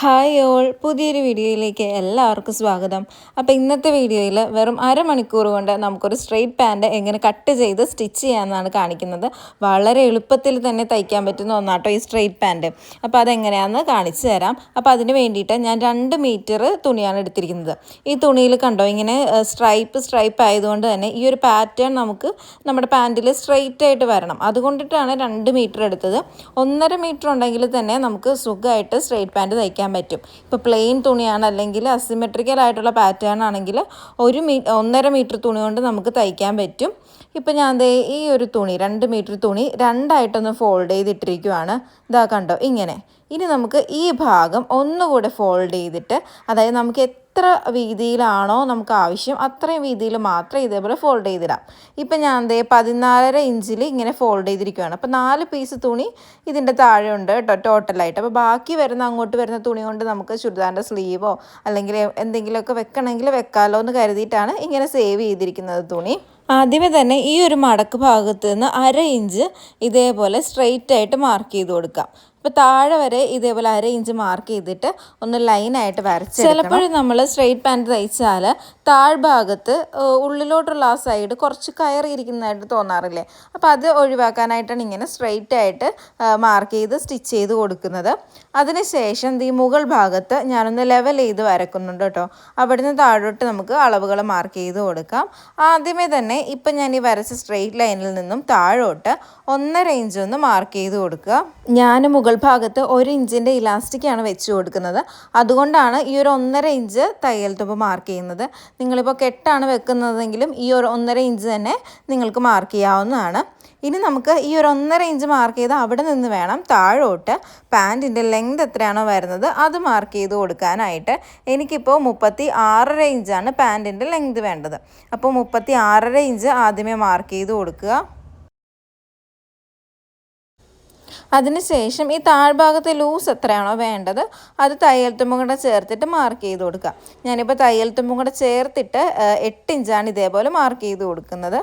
Hi all പുതിയൊരു വീഡിയോയിലേക്ക് എല്ലാവർക്കും സ്വാഗതം. അപ്പോൾ ഇന്നത്തെ വീഡിയോയിൽ വെറും അരമണിക്കൂർ കൊണ്ട് നമുക്കൊരു സ്ട്രെയിറ്റ് പാന്റ് എങ്ങനെ കട്ട് ചെയ്ത് സ്റ്റിച്ച് ചെയ്യാമെന്നാണ് കാണിക്കുന്നത്. വളരെ എളുപ്പത്തിൽ തന്നെ തയ്ക്കാൻ പറ്റുന്ന ഒന്നാട്ടോ ഈ സ്ട്രെയിറ്റ് പാന്റ്. അപ്പോൾ അതെങ്ങനെയാണെന്ന് കാണിച്ചു തരാം. അപ്പോൾ അതിന് വേണ്ടിയിട്ട് ഞാൻ രണ്ട് മീറ്റർ തുണിയാണ് എടുത്തിരിക്കുന്നത്. ഈ തുണിയിൽ കണ്ടോ ഇങ്ങനെ സ്ട്രൈപ്പ് സ്ട്രൈപ്പ് ആയതുകൊണ്ട് തന്നെ ഈ ഒരു പാറ്റേൺ നമുക്ക് നമ്മുടെ പാന്റിൽ സ്ട്രെയിറ്റ് ആയിട്ട് വരണം. അതുകൊണ്ടിട്ടാണ് രണ്ട് മീറ്റർ എടുത്തത്. ഒന്നര മീറ്റർ ഉണ്ടെങ്കിൽ തന്നെ നമുക്ക് സുഖമായിട്ട് സ്ട്രെയിറ്റ് പാന്റ് തയ്ക്കാൻ പറ്റും. ഇപ്പോൾ പ്ലെയിൻ തുണിയാണ് അല്ലെങ്കിൽ അസിമെട്രിക്കൽ ആയിട്ടുള്ള പാറ്റേൺ ആണെങ്കിൽ ഒരു മീ ഒന്നര മീറ്റർ തുണി കൊണ്ട് നമുക്ക് തയ്ക്കാൻ പറ്റും. ഇപ്പോൾ ഞാൻ ദേ ഈ ഒരു തുണി രണ്ട് മീറ്റർ തുണി രണ്ടായിട്ടൊന്ന് ഫോൾഡ് ചെയ്തിട്ടിരിക്കുവാണ്. ഇതാ കണ്ടോ ഇങ്ങനെ. ഇനി നമുക്ക് ഈ ഭാഗം ഒന്നുകൂടെ ഫോൾഡ് ചെയ്തിട്ട് അതായത് നമുക്ക് എത്ര വീതിയിലാണോ നമുക്ക് ആവശ്യം അത്രയും വീതിയിൽ മാത്രം ഇതേപോലെ ഫോൾഡ് ചെയ്തിടാം. ഇപ്പം ഞാൻ എന്തേ പതിനാലര ഇഞ്ചിൽ ഇങ്ങനെ ഫോൾഡ് ചെയ്തിരിക്കുകയാണ് അപ്പോൾ നാല് പീസ് തുണി ഇതിന്റെ താഴെ ഉണ്ട് കേട്ടോ ടോട്ടലായിട്ട് അപ്പോൾ ബാക്കി വരുന്ന അങ്ങോട്ട് വരുന്ന തുണി കൊണ്ട് നമുക്ക് ചുരിദാറിന്റെ സ്ലീവോ അല്ലെങ്കിൽ എന്തെങ്കിലുമൊക്കെ വെക്കണമെങ്കിൽ വെക്കാമല്ലോ എന്ന് കരുതിയിട്ടാണ് ഇങ്ങനെ സേവ് ചെയ്തിരിക്കുന്നത് തുണി. ആദ്യമേ തന്നെ ഈ ഒരു മടക്ക് ഭാഗത്ത് നിന്ന് അര ഇഞ്ച് ഇതേപോലെ സ്ട്രെയിറ്റ് ആയിട്ട് മാർക്ക് ചെയ്ത് കൊടുക്കാം. അപ്പോൾ താഴെ വരെ ഇതേപോലെ അര ഇഞ്ച് മാർക്ക് ചെയ്തിട്ട് ഒന്ന് ലൈനായിട്ട് വരച്ച് ചിലപ്പോഴും നമ്മൾ സ്ട്രെയിറ്റ് പാന്റ് തയ്ച്ചാൽ താഴ്ഭാഗത്ത് ഉള്ളിലോട്ടുള്ള ആ സൈഡ് കുറച്ച് കയറിയിരിക്കുന്നതായിട്ട് തോന്നാറില്ലേ? അപ്പോൾ അത് ഒഴിവാക്കാനായിട്ടാണ് ഇങ്ങനെ സ്ട്രെയിറ്റ് ആയിട്ട് മാർക്ക് ചെയ്ത് സ്റ്റിച്ച് ചെയ്ത് കൊടുക്കുന്നത്. അതിനുശേഷം ഈ മുകൾ ഭാഗത്ത് ഞാനൊന്ന് ലെവൽ ചെയ്ത് വരക്കുന്നുണ്ട് കേട്ടോ. അവിടുന്ന് താഴോട്ട് നമുക്ക് അളവുകൾ മാർക്ക് ചെയ്ത് കൊടുക്കാം. ആദ്യമേ തന്നെ ഇപ്പം ഞാൻ ഈ വരച്ച സ്ട്രെയിറ്റ് ലൈനിൽ നിന്നും താഴോട്ട് ഒന്നര ഇഞ്ച് ഒന്ന് മാർക്ക് ചെയ്ത് കൊടുക്കുക. ഞാൻ മുകൾ ഭാഗത്ത് ഒരു ഇഞ്ചിന്റെ ഇലാസ്റ്റിക്കാണ് വെച്ച് കൊടുക്കുന്നത്. അതുകൊണ്ടാണ് ഈ ഒരു ഒന്നര ഇഞ്ച് തയ്യൽ തുമ്പ് മാർക്ക് ചെയ്യുന്നത്. നിങ്ങളിപ്പോൾ കെട്ടാണ് വെക്കുന്നതെങ്കിലും ഈ ഒരു ഒന്നര ഇഞ്ച് തന്നെ നിങ്ങൾക്ക് മാർക്ക് ചെയ്യാവുന്നതാണ്. ഇനി നമുക്ക് ഈ ഒരു ഒന്നര ഇഞ്ച് മാർക്ക് ചെയ്ത് അവിടെ നിന്ന് വേണം താഴോട്ട് പാന്റിന്റെ ലെങ്ത് എത്രയാണോ വരുന്നത് അത് മാർക്ക് ചെയ്ത് കൊടുക്കാനായിട്ട്. എനിക്കിപ്പോൾ മുപ്പത്തി ആറര ഇഞ്ചാണ് പാന്റിന്റെ ലെങ്ത് വേണ്ടത്. അപ്പോൾ മുപ്പത്തി ആറര ഇഞ്ച് ആദ്യമേ മാർക്ക് ചെയ്ത് കൊടുക്കുക. അതിനുശേഷം ഈ താഴ്ഭാഗത്തെ ലൂസ് എത്രയാണോ വേണ്ടത് അത് തയ്യൽ തുമ്പും കൂടെ ചേർത്തിട്ട് മാർക്ക് ചെയ്ത് കൊടുക്കുക. ഞാനിപ്പോൾ തയ്യൽ തുമ്പും കൂടെ ചേർത്തിട്ട് എട്ട് ഇഞ്ചാണ് ഇതേപോലെ മാർക്ക് ചെയ്ത് കൊടുക്കുന്നത്.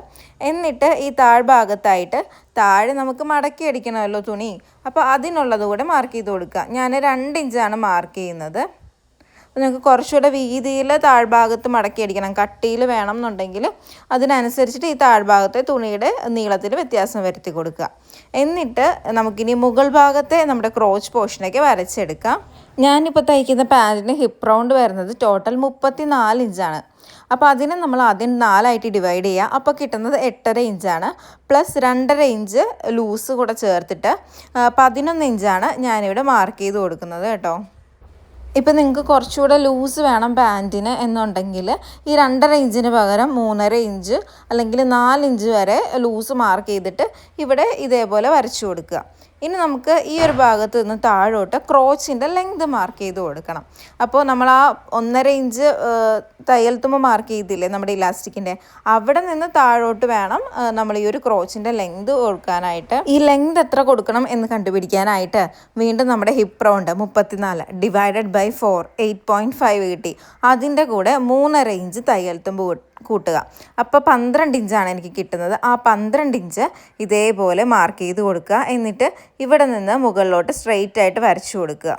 എന്നിട്ട് ഈ താഴ്ഭാഗത്തായിട്ട് താഴെ നമുക്ക് മടക്കി അടിക്കണമല്ലോ തുണി. അപ്പോൾ അതിനുള്ളത് കൂടെ മാർക്ക് ചെയ്ത് കൊടുക്കുക. ഞാൻ രണ്ട് ഇഞ്ചാണ് മാർക്ക് ചെയ്യുന്നത്. നിങ്ങൾക്ക് കുറച്ചുകൂടെ വീതിയിൽ താഴ്ഭാഗത്ത് മടക്കി അടിക്കണം. കട്ടിയിൽ വേണം എന്നുണ്ടെങ്കിൽ അതിനനുസരിച്ചിട്ട് ഈ താഴ്ഭാഗത്തെ തുണിയുടെ നീളത്തിൽ വ്യത്യാസം വരുത്തി കൊടുക്കുക. എന്നിട്ട് നമുക്കിനി മുകൾ ഭാഗത്തെ നമ്മുടെ ക്രോച്ച് പോർഷനൊക്കെ വരച്ചെടുക്കാം. ഞാനിപ്പോൾ തയ്ക്കുന്ന പാന്റിന് ഹിപ്പ് റൗണ്ട് വരുന്നത് ടോട്ടൽ മുപ്പത്തി നാല് ഇഞ്ചാണ് അപ്പോൾ അതിനെ നമ്മൾ ആദ്യം നാലായിട്ട് ഡിവൈഡ് ചെയ്യുക. അപ്പോൾ കിട്ടുന്നത് എട്ടര ഇഞ്ചാണ് പ്ലസ് രണ്ടര ഇഞ്ച് ലൂസ് കൂടെ ചേർത്തിട്ട് പതിനൊന്ന് ഇഞ്ചാണ് ഞാനിവിടെ മാർക്ക് ചെയ്ത് കൊടുക്കുന്നത് കേട്ടോ. ഇപ്പം നിങ്ങൾക്ക് കുറച്ചുകൂടെ ലൂസ് വേണം പാന്റിന് എന്നുണ്ടെങ്കിൽ ഈ രണ്ടര ഇഞ്ചിന് പകരം മൂന്നര ഇഞ്ച് അല്ലെങ്കിൽ നാല് ഇഞ്ച് വരെ ലൂസ് മാർക്ക് ചെയ്തിട്ട് ഇവിടെ ഇതേപോലെ വരച്ചു കൊടുക്കുക. ഇനി നമുക്ക് ഈ ഒരു ഭാഗത്ത് നിന്ന് താഴോട്ട് ക്രോച്ചിന്റെ ലെങ്ത് മാർക്ക് ചെയ്ത് കൊടുക്കണം. അപ്പോൾ നമ്മൾ ആ ഒന്നര ഇഞ്ച് തയ്യൽ തുമ്പ് മാർക്ക് ചെയ്തില്ലേ നമ്മുടെ ഇലാസ്റ്റിക്കിന്റെ? അവിടെ നിന്ന് താഴോട്ട് വേണം നമ്മൾ ഈ ഒരു ക്രോച്ചിന്റെ ലെങ്ത് കൊടുക്കാനായിട്ട്. ഈ ലെങ്ത് എത്ര കൊടുക്കണം എന്ന് കണ്ടുപിടിക്കാനായിട്ട് വീണ്ടും നമ്മുടെ ഹിപ്പ് റൗണ്ട് മുപ്പത്തിനാല് divided by four eight point five കിട്ടി. അതിന്റെ കൂടെ മൂന്നര ഇഞ്ച് തയ്യൽ തുമ്പ് കൂട്ടുക. അപ്പോൾ പന്ത്രണ്ട് ഇഞ്ചാണ് എനിക്ക് കിട്ടുന്നത്. ആ പന്ത്രണ്ട് ഇഞ്ച് ഇതേപോലെ മാർക്ക് ചെയ്ത് കൊടുക്കുക. എന്നിട്ട് ഇവിടെ നിന്ന് മുകളിലോട്ട് സ്ട്രെയിറ്റ് ആയിട്ട് വരച്ചു കൊടുക്കുക.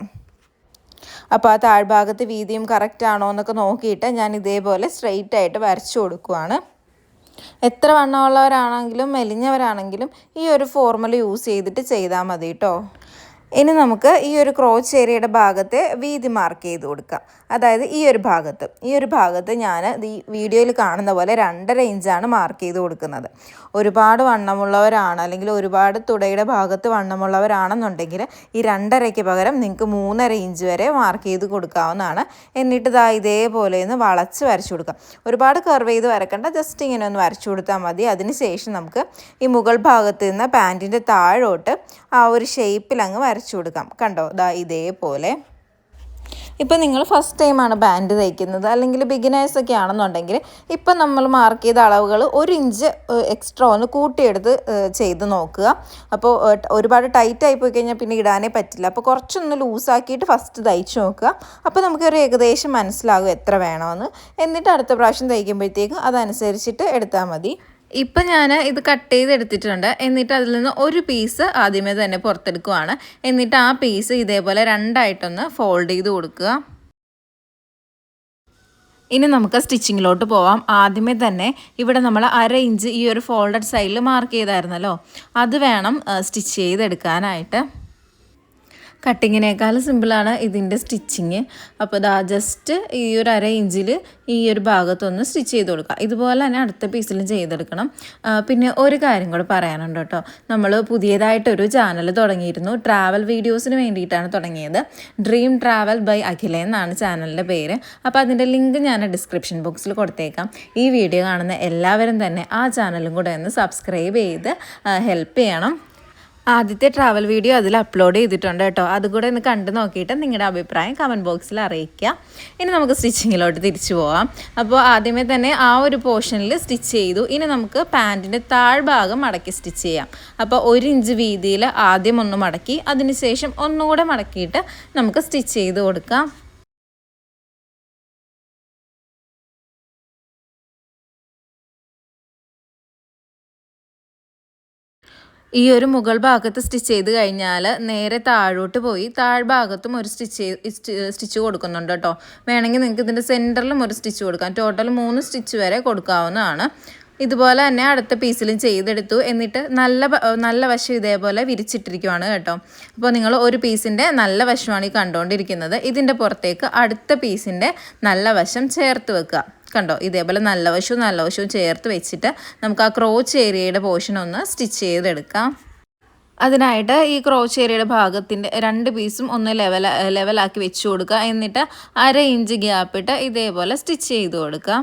അപ്പോൾ ആ താഴ്ഭാഗത്ത് വീതിയും കറക്റ്റ് ആണോ എന്നൊക്കെ നോക്കിയിട്ട് ഞാൻ ഇതേപോലെ സ്ട്രെയിറ്റ് ആയിട്ട് വരച്ചു കൊടുക്കുവാണ്. എത്ര വണ്ണമുള്ളവരാണെങ്കിലും മെലിഞ്ഞവരാണെങ്കിലും ഈ ഒരു ഫോർമുല യൂസ് ചെയ്തിട്ട് ചെയ്താൽ മതി കേട്ടോ ഇനി നമുക്ക് ഈ ഒരു ക്രോച്ച് ഏരിയയുടെ ഭാഗത്തെ വീതി മാർക്ക് ചെയ്ത് കൊടുക്കാം. അതായത് ഈ ഒരു ഭാഗത്ത്. ഈ ഒരു ഭാഗത്ത് ഞാൻ ഈ വീഡിയോയിൽ കാണുന്ന പോലെ രണ്ടര ഇഞ്ചാണ് മാർക്ക് ചെയ്ത് കൊടുക്കുന്നത്. ഒരുപാട് വണ്ണമുള്ളവരാണ് അല്ലെങ്കിൽ ഒരുപാട് തുടയുടെ ഭാഗത്ത് വണ്ണമുള്ളവരാണെന്നുണ്ടെങ്കിൽ ഈ രണ്ടരയ്ക്ക് പകരം നിങ്ങൾക്ക് മൂന്നര ഇഞ്ച് വരെ മാർക്ക് ചെയ്ത് കൊടുക്കാവുന്നതാണ്. എന്നിട്ട് ഇതാ ഇതേപോലെ ഒന്ന് വളച്ച് വരച്ചു കൊടുക്കാം. ഒരുപാട് കർവ് ചെയ്ത് വരക്കേണ്ട ജസ്റ്റ് ഇങ്ങനെ ഒന്ന് വരച്ചു കൊടുത്താൽ മതി. അതിനുശേഷം നമുക്ക് ഈ മുകൾ ഭാഗത്ത് നിന്ന് പാന്റിന്റെ താഴോട്ട് ആ ഒരു ഷേപ്പിൽ അങ്ങ് വരച്ചു കൊടുക്കാം. കണ്ടോ? ദാ ഇതേപോലെ. ഇപ്പം നിങ്ങൾ ഫസ്റ്റ് ടൈമാണ് ബാൻഡ് തയ്ക്കുന്നത്. അല്ലെങ്കിൽ ബിഗിനേഴ്സൊക്കെ ആണെന്നുണ്ടെങ്കിൽ ഇപ്പം നമ്മൾ മാർക്ക് ചെയ്ത അളവുകൾ ഒരു ഇഞ്ച് എക്സ്ട്രാ ഒന്ന് കൂട്ടിയെടുത്ത് ചെയ്ത് നോക്കുക. അപ്പോൾ ഒരുപാട് ടൈറ്റ് ആയി പോയി കഴിഞ്ഞാൽ പിന്നെ ഇടാനേ പറ്റില്ല. അപ്പോൾ കുറച്ചൊന്ന് ലൂസാക്കിയിട്ട് ഫസ്റ്റ് തയ്ച്ച് നോക്കുക. അപ്പോൾ നമുക്കൊരു ഏകദേശം മനസ്സിലാകും എത്ര വേണമെന്ന്. എന്നിട്ട് അടുത്ത പ്രാവശ്യം തയ്ക്കുമ്പോഴത്തേക്ക് അതനുസരിച്ചിട്ട് എടുത്താൽ മതി. ഇപ്പം ഞാൻ ഇത് കട്ട് ചെയ്തെടുത്തിട്ടുണ്ട്. എന്നിട്ട് അതിൽ നിന്ന് ഒരു പീസ് ആദ്യമേ തന്നെ പുറത്തെടുക്കുവാണ്. എന്നിട്ട് ആ പീസ് ഇതേപോലെ രണ്ടായിട്ടൊന്ന് ഫോൾഡ് ചെയ്ത് കൊടുക്കുക. ഇനി നമുക്ക് സ്റ്റിച്ചിങ്ങിലോട്ട് പോവാം. ആദ്യമേ തന്നെ ഇവിടെ നമ്മൾ അര ഇഞ്ച് ഈ ഒരു ഫോൾഡഡ് സൈഡിൽ മാർക്ക് ചെയ്തായിരുന്നല്ലോ. അത് വേണം സ്റ്റിച്ച് ചെയ്തെടുക്കാനായിട്ട്. കട്ടിങ്ങിനേക്കാൾ സിമ്പിളാണ് ഇതിന്റെ സ്റ്റിച്ചിങ്. അപ്പോൾ ഇതാ ജസ്റ്റ് ഈ ഒരു അര ഇഞ്ചിൽ ഈ ഒരു ഭാഗത്തൊന്ന് സ്റ്റിച്ച് ചെയ്ത് കൊടുക്കുക. ഇതുപോലെ തന്നെ അടുത്ത പീസിലും ചെയ്തെടുക്കണം. പിന്നെ ഒരു കാര്യം കൂടെ പറയാനുണ്ട് കേട്ടോ. നമ്മൾ പുതിയതായിട്ടൊരു ചാനൽ തുടങ്ങിയിരുന്നു. ട്രാവൽ വീഡിയോസിന് വേണ്ടിയിട്ടാണ് തുടങ്ങിയത്. ഡ്രീം ട്രാവൽ ബൈ അഖില എന്നാണ് ചാനലിന്റെ പേര്. അപ്പോൾ അതിന്റെ ലിങ്ക് ഞാൻ ഡിസ്ക്രിപ്ഷൻ ബോക്സിൽ കൊടുത്തേക്കാം. ഈ വീഡിയോ കാണുന്ന എല്ലാവരും തന്നെ ആ ചാനലും കൂടെ ഒന്ന് സബ്സ്ക്രൈബ് ചെയ്ത് ഹെൽപ്പ് ചെയ്യണം. ആദ്യത്തെ ട്രാവൽ വീഡിയോ അതിൽ അപ്ലോഡ് ചെയ്തിട്ടുണ്ട് കേട്ടോ. അതുകൂടെ ഒന്ന് കണ്ടു നോക്കിയിട്ട് നിങ്ങളുടെ അഭിപ്രായം കമന്റ് ബോക്സിൽ അറിയിക്കുക. ഇനി നമുക്ക് സ്റ്റിച്ചിങ്ങിലോട്ട് തിരിച്ചു പോവാം. അപ്പോൾ ആദ്യമേ തന്നെ ആ ഒരു പോർഷനിൽ സ്റ്റിച്ച് ചെയ്തു. ഇനി നമുക്ക് പാന്റിന്റെ താഴ്ഭാഗം മടക്കി സ്റ്റിച്ച് ചെയ്യാം. അപ്പോൾ ഒരു ഇഞ്ച് വീതിയിൽ ആദ്യം ഒന്ന് മടക്കി അതിനുശേഷം ഒന്നുകൂടെ മടക്കിയിട്ട് നമുക്ക് സ്റ്റിച്ച് ചെയ്ത് കൊടുക്കാം. ഈ ഒരു മുകൾ ഭാഗത്ത് സ്റ്റിച്ച് ചെയ്ത് കഴിഞ്ഞാൽ നേരെ താഴോട്ട് പോയി താഴ്ഭാഗത്തും ഒരു സ്റ്റിച്ച് സ്റ്റിച്ച് കൊടുക്കുന്നുണ്ട് കേട്ടോ. വേണമെങ്കിൽ നിങ്ങൾക്ക് ഇതിന്റെ സെന്ററിലും ഒരു സ്റ്റിച്ച് കൊടുക്കാം. ടോട്ടൽ മൂന്ന് സ്റ്റിച്ച് വരെ കൊടുക്കാവുന്നതാണ്. ഇതുപോലെ തന്നെ അടുത്ത പീസിലും ചെയ്തെടുത്തു. എന്നിട്ട് നല്ല നല്ല വശം ഇതേപോലെ വിരിച്ചിട്ടിരിക്കുവാണ് കേട്ടോ. അപ്പോൾ നിങ്ങൾ ഒരു പീസിന്റെ നല്ല വശമാണ് ഈ കണ്ടുകൊണ്ടിരിക്കുന്നത് ഇതിന്റെ പുറത്തേക്ക് അടുത്ത പീസിന്റെ നല്ല വശം ചേർത്ത് വെക്കുക. കണ്ടോ? ഇതേപോലെ നല്ല വശവും നല്ല വശവും ചേർത്ത് വെച്ചിട്ട് നമുക്ക് ആ ക്രോച്ച് ഏരിയയുടെ പോർഷൻ ഒന്ന് സ്റ്റിച്ച് ചെയ്തെടുക്കാം. അതിനായിട്ട് ഈ ക്രോച്ച് ഏരിയയുടെ ഭാഗത്തിന്റെ രണ്ട് പീസും ഒന്ന് ലെവൽ ലെവലാക്കി വെച്ച് കൊടുക്കുക. എന്നിട്ട് അര ഇഞ്ച് ഗ്യാപ്പിട്ട് ഇതേപോലെ സ്റ്റിച്ച് ചെയ്ത് കൊടുക്കാം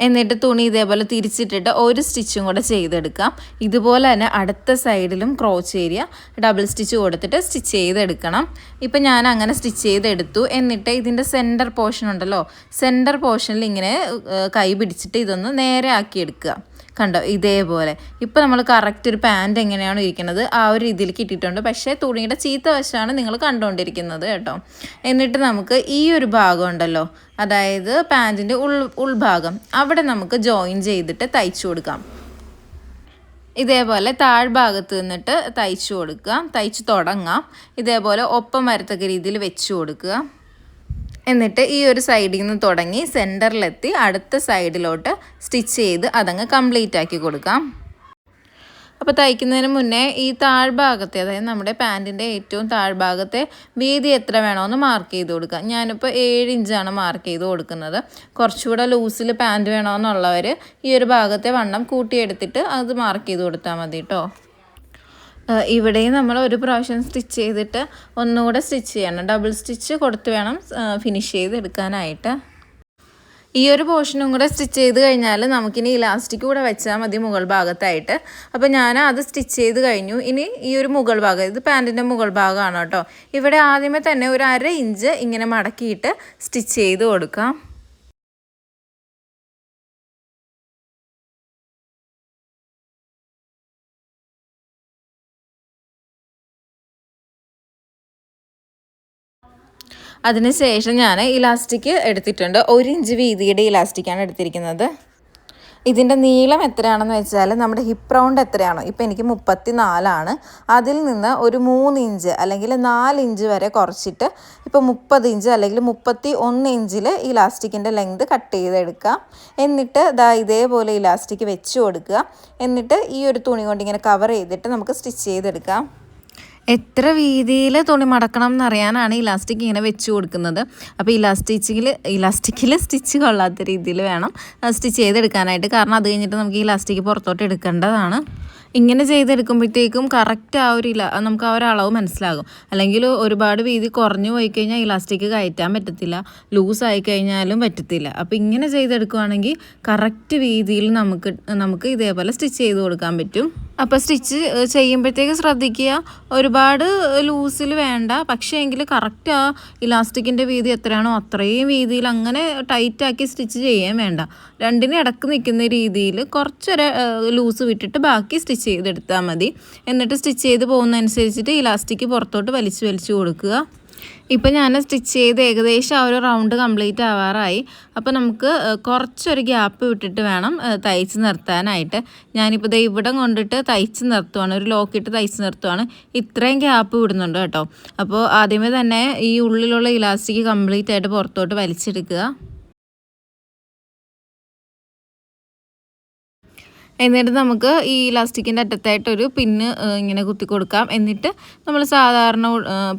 എന്നിട്ട് തുണി ഇതേപോലെ തിരിച്ചിട്ടിട്ട് ഒരു സ്റ്റിച്ചും കൂടെ ചെയ്തെടുക്കാം. ഇതുപോലെ തന്നെ അടുത്ത സൈഡിലും ക്രോച്ച് ഏരിയ ഡബിൾ സ്റ്റിച്ച് കൊടുത്തിട്ട് സ്റ്റിച്ച് ചെയ്തെടുക്കണം. ഇപ്പം ഞാൻ അങ്ങനെ സ്റ്റിച്ച് ചെയ്തെടുത്തു. എന്നിട്ട് ഇതിന്റെ സെന്റർ പോർഷൻ ഉണ്ടല്ലോ. സെന്റർ പോർഷനിൽ ഇങ്ങനെ കൈ പിടിച്ചിട്ട് ഇതൊന്ന് നേരെ ആക്കി എടുക്കുക കണ്ടോ? ഇതേപോലെ. ഇപ്പോൾ നമ്മൾ കറക്റ്റ് ഒരു പാന്റ് എങ്ങനെയാണ് ഇരിക്കുന്നത് ആ ഒരു രീതിയിൽ കിട്ടിയിട്ടുണ്ട് പക്ഷേ തുണിയുടെ ചീത്ത വശമാണ് നിങ്ങൾ കണ്ടുകൊണ്ടിരിക്കുന്നത് കേട്ടോ. എന്നിട്ട് നമുക്ക് ഈ ഒരു ഭാഗം ഉണ്ടല്ലോ അതായത് പാന്റിന്റെ ഉൾ ഉൾഭാഗം. അവിടെ നമുക്ക് ജോയിൻ ചെയ്തിട്ട് തയ്ച്ചു കൊടുക്കാം. ഇതേപോലെ താഴ്ഭാഗത്ത് നിന്നിട്ട് തയ്ച്ചു കൊടുക്കുക തയ്ച്ചു തുടങ്ങാം. ഇതേപോലെ ഒപ്പം വരത്തക്ക രീതിയിൽ വെച്ചു കൊടുക്കുക. എന്നിട്ട് ഈ ഒരു സൈഡിൽ നിന്ന് തുടങ്ങി സെന്ററിലെത്തി അടുത്ത സൈഡിലോട്ട് സ്റ്റിച്ച് ചെയ്ത് അതങ്ങ് കംപ്ലീറ്റ് ആക്കി കൊടുക്കാം. അപ്പോൾ തയ്ക്കുന്നതിന് മുന്നേ ഈ താഴ്ഭാഗത്തെ അതായത് നമ്മുടെ പാന്റിന്റെ ഏറ്റവും താഴ്ഭാഗത്തെ വീതി എത്ര വേണമെന്ന് മാർക്ക് ചെയ്ത് കൊടുക്കുക. ഞാനിപ്പോൾ ഏഴ് ഇഞ്ചാണ് മാർക്ക് ചെയ്ത് കൊടുക്കുന്നത്. കുറച്ചുകൂടെ ലൂസിൽ പാന്റ് വേണമെന്നുള്ളവർ ഈ ഒരു ഭാഗത്തെ വണ്ണം കൂട്ടിയെടുത്തിട്ട് അത് മാർക്ക് ചെയ്ത് കൊടുത്താൽ മതി കേട്ടോ ഇവിടെയും നമ്മൾ ഒരു പ്രാവശ്യം സ്റ്റിച്ച് ചെയ്തിട്ട് ഒന്നുകൂടെ സ്റ്റിച്ച് ചെയ്യണം. ഡബിൾ സ്റ്റിച്ച് കൊടുത്ത് വേണം ഫിനിഷ് ചെയ്ത് എടുക്കാനായിട്ട്. ഈ ഒരു പോർഷനും കൂടെ സ്റ്റിച്ച് ചെയ്ത് കഴിഞ്ഞാൽ നമുക്കിനി ഇലാസ്റ്റിക് കൂടെ വെച്ചാൽ മതി മുകൾ ഭാഗത്തായിട്ട്. അപ്പോൾ ഞാൻ അത് സ്റ്റിച്ച് ചെയ്ത് കഴിഞ്ഞു. ഇനി ഈ ഒരു മുകൾ ഭാഗം ഇത് പാന്റിന്റെ മുകൾ ഭാഗമാണ് കേട്ടോ. ഇവിടെ ആദ്യമേ തന്നെ ഒരു അര ഇഞ്ച് ഇങ്ങനെ മടക്കിയിട്ട് സ്റ്റിച്ച് ചെയ്ത് കൊടുക്കാം. അതിനുശേഷം ഞാൻ ഇലാസ്റ്റിക് എടുത്തിട്ടുണ്ട്. ഒരു ഇഞ്ച് വീതിയുടെ ഇലാസ്റ്റിക്കാണ് എടുത്തിരിക്കുന്നത്. ഇതിന്റെ നീളം എത്രയാണെന്ന് വെച്ചാൽ നമ്മുടെ ഹിപ്പ് റൗണ്ട് എത്രയാണോ ഇപ്പോൾ എനിക്ക് മുപ്പത്തി നാലാണ് അതിൽ നിന്ന് ഒരു മൂന്ന് ഇഞ്ച് അല്ലെങ്കിൽ നാല് ഇഞ്ച് വരെ കുറച്ചിട്ട് ഇപ്പോൾ മുപ്പത് ഇഞ്ച് അല്ലെങ്കിൽ മുപ്പത്തി ഒന്ന് ഇഞ്ചിൽ ഇലാസ്റ്റിക്കിന്റെ ലെങ്ത് കട്ട് ചെയ്തെടുക്കാം എന്നിട്ട് ദാ ഇതേപോലെ ഇലാസ്റ്റിക് വെച്ച് കൊടുക്കുക. എന്നിട്ട് ഈ ഒരു തുണി കൊണ്ട് ഇങ്ങനെ കവർ ചെയ്തിട്ട് നമുക്ക് സ്റ്റിച്ച് ചെയ്തെടുക്കാം. എത്ര വീതിയിൽ തുണി മടക്കണം എന്നറിയാനാണ് ഇലാസ്റ്റിക് ഇങ്ങനെ വെച്ച് കൊടുക്കുന്നത്. അപ്പോൾ ഇലാസ്റ്റിച്ചിൽ ഇലാസ്റ്റിക്കിൽ സ്റ്റിച്ച് കൊള്ളാത്ത രീതിയിൽ വേണം സ്റ്റിച്ച് ചെയ്തെടുക്കാനായിട്ട്. കാരണം അത് കഴിഞ്ഞിട്ട് നമുക്ക് ഇലാസ്റ്റിക് പുറത്തോട്ട് എടുക്കേണ്ടതാണ്. ഇങ്ങനെ ചെയ്തെടുക്കുമ്പോഴത്തേക്കും കറക്റ്റ് ആ ഒരു ഇല നമുക്ക് ആ ഒരു അളവ് മനസ്സിലാകും. അല്ലെങ്കിൽ ഒരുപാട് വീതി കുറഞ്ഞു പോയി കഴിഞ്ഞാൽ ഇലാസ്റ്റിക് കയറ്റാൻ പറ്റത്തില്ല. ലൂസ് ആയി കഴിഞ്ഞാലും പറ്റത്തില്ല. അപ്പോൾ ഇങ്ങനെ ചെയ്തെടുക്കുവാണെങ്കിൽ കറക്റ്റ് വീതിയിൽ നമുക്ക് നമുക്ക് ഇതേപോലെ സ്റ്റിച്ച് ചെയ്ത് കൊടുക്കാൻ പറ്റും. അപ്പോൾ സ്റ്റിച്ച് ചെയ്യുമ്പോഴത്തേക്ക് ശ്രദ്ധിക്കുക. ഒരുപാട് ലൂസിൽ വേണ്ട. പക്ഷേ എങ്കിൽ കറക്റ്റ് ആ ഇലാസ്റ്റിക്കിന്റെ വീതി എത്രയാണോ അത്രയും വീതിയിൽ അങ്ങനെ ടൈറ്റാക്കി സ്റ്റിച്ച് ചെയ്യാൻ വേണ്ട. രണ്ടിനും ഇടയ്ക്ക് നിൽക്കുന്ന രീതിയിൽ കുറച്ചൊരു ലൂസ് വിട്ടിട്ട് ബാക്കി സ്റ്റിച്ച് ചെയ്തെടുത്താൽ മതി. എന്നിട്ട് സ്റ്റിച്ച് ചെയ്ത് പോകുന്നതനുസരിച്ചിട്ട് ഇലാസ്റ്റിക് പുറത്തോട്ട് വലിച്ചു വലിച്ചു കൊടുക്കുക. ഇപ്പം ഞാൻ സ്റ്റിച്ച് ചെയ്ത് ഏകദേശം ആ ഒരു റൗണ്ട് കംപ്ലീറ്റ് ആവാറായി. അപ്പോൾ നമുക്ക് കുറച്ചൊരു ഗ്യാപ്പ് വിട്ടിട്ട് വേണം തയ്ച്ച് നിർത്താനായിട്ട്. ഞാനിപ്പോൾ ദേ ഇവിടെ കൊണ്ടിട്ട് തയ്ച്ച് നിർത്തുവാണ് ഒരു ലോക്കിട്ട് തയ്ച്ച് നിർത്തുവാണ്. ഇത്രയും ഗ്യാപ്പ് വിടുന്നുണ്ട് കേട്ടോ. അപ്പോൾ ആദ്യമേ തന്നെ ഈ ഉള്ളിലുള്ള ഇലാസ്റ്റിക് കംപ്ലീറ്റ് ആയിട്ട് പുറത്തോട്ട് വലിച്ചെടുക്കുക. എന്നിട്ട് നമുക്ക് ഈ ഇലാസ്റ്റിക്കിന്റെ അറ്റത്തായിട്ടൊരു പിന്ന് ഇങ്ങനെ കുത്തി കൊടുക്കാം. എന്നിട്ട് നമ്മൾ സാധാരണ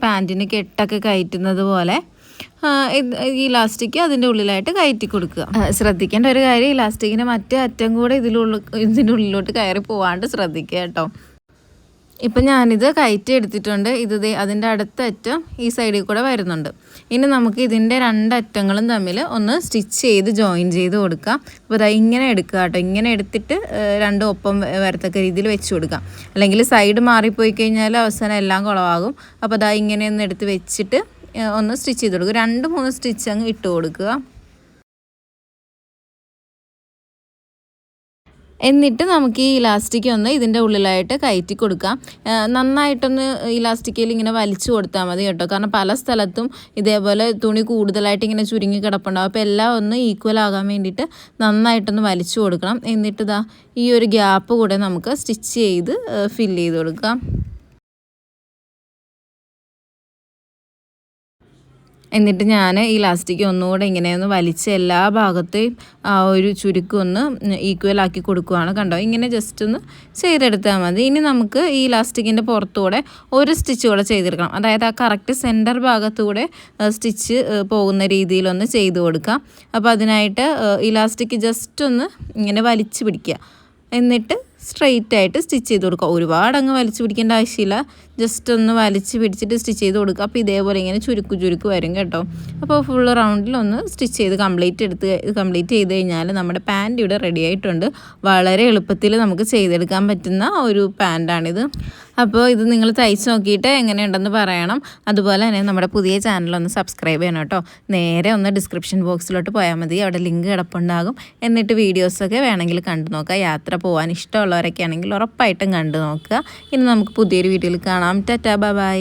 പാന്റിന് കെട്ടൊക്കെ കയറ്റുന്നത് പോലെ ഈ ഇലാസ്റ്റിക് അതിന്റെ ഉള്ളിലായിട്ട് കയറ്റി കൊടുക്കുക. ശ്രദ്ധിക്കേണ്ട ഒരു കാര്യം ഇലാസ്റ്റിക്കിന്റെ മറ്റേ അറ്റം കൂടെ ഇതിലുള്ള ഇതിന്റെ ഉള്ളിലോട്ട് കയറി പോവാണ്ട് ശ്രദ്ധിക്കുക കേട്ടോ. ഇപ്പം ഞാനിത് കയറ്റി എടുത്തിട്ടുണ്ട്. ഇത് അതിന്റെ അടുത്ത അറ്റം ഈ സൈഡിൽ കൂടെ വരുന്നുണ്ട്. ഇനി നമുക്ക് ഇതിന്റെ രണ്ടറ്റങ്ങളും തമ്മിൽ ഒന്ന് സ്റ്റിച്ച് ചെയ്ത് ജോയിൻ ചെയ്ത് കൊടുക്കാം. അപ്പോൾ ഇതാ ഇങ്ങനെ എടുക്കുക കേട്ടോ. ഇങ്ങനെ എടുത്തിട്ട് രണ്ടും ഒപ്പം വരത്തക്ക രീതിയിൽ വെച്ച് കൊടുക്കാം. അല്ലെങ്കിൽ സൈഡ് മാറിപ്പോയി കഴിഞ്ഞാൽ അവസാനം എല്ലാം കുളവാകും. അപ്പോൾ ഇതാ ഇങ്ങനെ ഒന്ന് എടുത്ത് വെച്ചിട്ട് ഒന്ന് സ്റ്റിച്ച് ചെയ്ത് കൊടുക്കുക. രണ്ട് മൂന്ന് സ്റ്റിച്ച് അങ്ങ് ഇട്ട് കൊടുക്കുക. എന്നിട്ട് നമുക്ക് ഈ ഇലാസ്റ്റിക് ഒന്ന് ഇതിന്റെ ഉള്ളിലായിട്ട് കയറ്റി കൊടുക്കാം. നന്നായിട്ടൊന്ന് ഇലാസ്റ്റിക്കയിൽ ഇങ്ങനെ വലിച്ചു കൊടുത്താൽ മതി കേട്ടോ. കാരണം പല സ്ഥലത്തും ഇതേപോലെ തുണി കൂടുതലായിട്ട് ഇങ്ങനെ ചുരുങ്ങി കിടപ്പുണ്ടാവും. അപ്പോൾ എല്ലാം ഒന്ന് ഈക്വൽ ആകാൻ വേണ്ടിയിട്ട് നന്നായിട്ടൊന്ന് വലിച്ചു കൊടുക്കണം. എന്നിട്ട് ഇതാ ഈ ഒരു ഗ്യാപ്പ് കൂടെ നമുക്ക് സ്റ്റിച്ച് ചെയ്ത് ഫില്ല് ചെയ്ത് കൊടുക്കാം. എന്നിട്ട് ഞാൻ ഈ ലാസ്റ്റിക് ഒന്നുകൂടെ ഇങ്ങനെ ഒന്ന് വലിച്ച് എല്ലാ ഭാഗത്തെയും ആ ഒരു ചുരുക്കം ഒന്ന് ഈക്വൽ ആക്കി കൊടുക്കുകയാണ് കണ്ടോ? ഇങ്ങനെ ജസ്റ്റ് ഒന്ന് ചെയ്തെടുത്താൽ മതി. ഇനി നമുക്ക് ഈ ലാസ്റ്റിക്കിന്റെ പുറത്തൂടെ ഒരു സ്റ്റിച്ച് കൂടെ ചെയ്തെടുക്കണം. അതായത് ആ കറക്റ്റ് സെന്റർ ഭാഗത്തൂടെ സ്റ്റിച്ച് പോകുന്ന രീതിയിലൊന്ന് ചെയ്ത് കൊടുക്കാം. അപ്പോൾ അതിനായിട്ട് ഇലാസ്റ്റിക് ജസ്റ്റ് ഒന്ന് ഇങ്ങനെ വലിച്ചു പിടിക്കുക. എന്നിട്ട് സ്ട്രെയിറ്റ് ആയിട്ട് സ്റ്റിച്ച് ചെയ്ത് കൊടുക്കുക. ഒരുപാട് അങ്ങ് വലിച്ചു പിടിക്കേണ്ട ആവശ്യമില്ല. ജസ്റ്റ് ഒന്ന് വലിച്ച് പിടിച്ചിട്ട് സ്റ്റിച്ച് ചെയ്ത് കൊടുക്കുക. അപ്പോൾ ഇതേപോലെ ഇങ്ങനെ ചുരുക്ക് ചുരുക്ക് വരും കേട്ടോ. അപ്പോൾ ഫുൾ റൗണ്ടിൽ ഒന്ന് സ്റ്റിച്ച് ചെയ്ത് കംപ്ലീറ്റ് എടുത്ത് കംപ്ലീറ്റ് ചെയ്ത് കഴിഞ്ഞാൽ നമ്മുടെ പാന്റ് ഇവിടെ റെഡി ആയിട്ടുണ്ട്. വളരെ എളുപ്പത്തിൽ നമുക്ക് ചെയ്തെടുക്കാൻ പറ്റുന്ന ഒരു പാന്റാണിത് അപ്പോൾ ഇത് നിങ്ങൾ തയ്ച്ച് നോക്കിയിട്ട് എങ്ങനെയുണ്ടെന്ന് പറയണം. അതുപോലെ തന്നെ നമ്മുടെ പുതിയ ചാനലൊന്ന് സബ്സ്ക്രൈബ് ചെയ്യണം കേട്ടോ. നേരെ ഒന്ന് ഡിസ്ക്രിപ്ഷൻ ബോക്സിലോട്ട് പോയാൽ മതി. അവിടെ ലിങ്ക് കിടപ്പുണ്ടാകും. എന്നിട്ട് വീഡിയോസൊക്കെ വേണമെങ്കിൽ കണ്ടു നോക്കുക. യാത്ര പോകാൻ ഇഷ്ടമുള്ളവരൊക്കെ ആണെങ്കിൽ ഉറപ്പായിട്ടും കണ്ടു നോക്കുക. ഇനി നമുക്ക് പുതിയൊരു വീഡിയോയിൽ കാണാം. Tata bye.